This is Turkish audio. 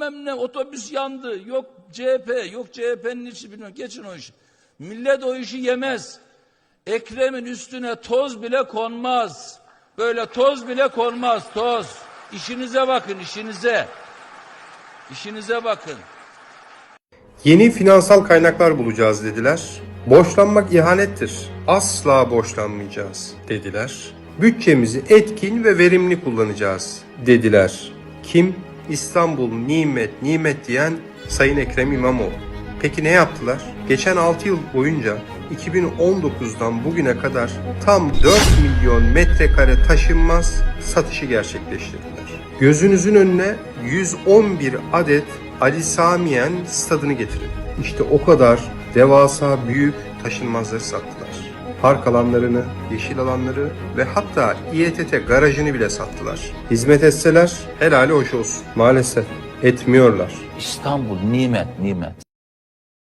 bilmem ne otobüs yandı. Yok CHP, yok CHP'nin içi bilmem. Geçin o işi. Millet o işi yemez. Ekrem'in üstüne toz bile konmaz. Böyle toz bile konmaz toz. İşinize bakın işinize. İşinize bakın. Yeni finansal kaynaklar bulacağız dediler. Borçlanmak ihanettir. Asla borçlanmayacağız dediler. Bütçemizi etkin ve verimli kullanacağız dediler. Kim? İstanbul nimet nimet diyen Sayın Ekrem İmamoğlu. Peki ne yaptılar? Geçen 6 yıl boyunca 2019'dan bugüne kadar tam 4 milyon metrekare taşınmaz satışı gerçekleştirdiler. Gözünüzün önüne 111 adet Ali Samiyen stadını getirin. İşte o kadar devasa büyük taşınmazları sattılar. Park alanlarını, yeşil alanları ve hatta İETT garajını bile sattılar. Hizmet etseler helali hoş olsun. Maalesef etmiyorlar. İstanbul nimet nimet.